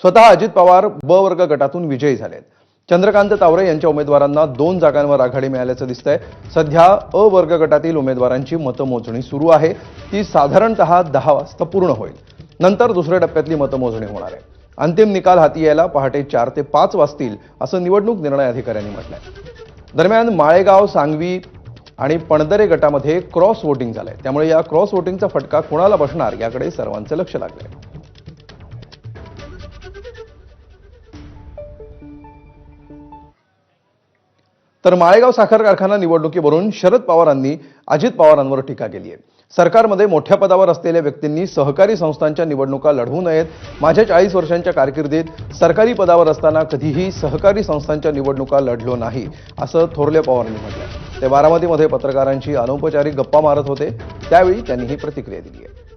स्वतः अजित पवार ब वर्ग गटातून विजयी झालेत. चंद्रकांत तावरे यांच्या उमेदवारांना दोन जागांवर आघाडी मिळाल्याचं दिसतंय. सध्या अ वर्ग गटातील उमेदवारांची मतमोजणी सुरू आहे. ती साधारणतः दहा वाजता पूर्ण होईल. नंतर दुसऱ्या टप्प्यातली मतमोजणी होणार आहे. अंतिम निकाल हाती यायला पहाटे चार ते पाच वाजतील असं निवडणूक निर्णय अधिकाऱ्यांनी म्हटलंय. दरम्यान माळेगाव सांगवी आणि पणदरे गटामध्ये क्रॉस वोटिंग झालंय. त्यामुळे या क्रॉस वोटिंगचा फटका कोणाला बसणार याकडे सर्वांचं लक्ष लागलंय. तर माळेगाव साखर कारखाना निवडणुकीवरून शरद पवारांनी अजित पवारांवर टीका केली आहे सरकारमध्ये मोठ्या पदावर असलेल्या व्यक्तींनी सहकारी संस्थांच्या निवडणुका लढवू नयेत. माझ्या चाळीस वर्षांच्या कारकिर्दीत सरकारी पदावर असताना कधीही सहकारी संस्थांच्या निवडणुका लढलो नाही असं थोरले पवारांनी म्हटलं ते बारामतीमध्ये पत्रकारांशी अनौपचारिक गप्पा मारत होते. त्यावेळी त्यांनी ही प्रतिक्रिया दिली आहे.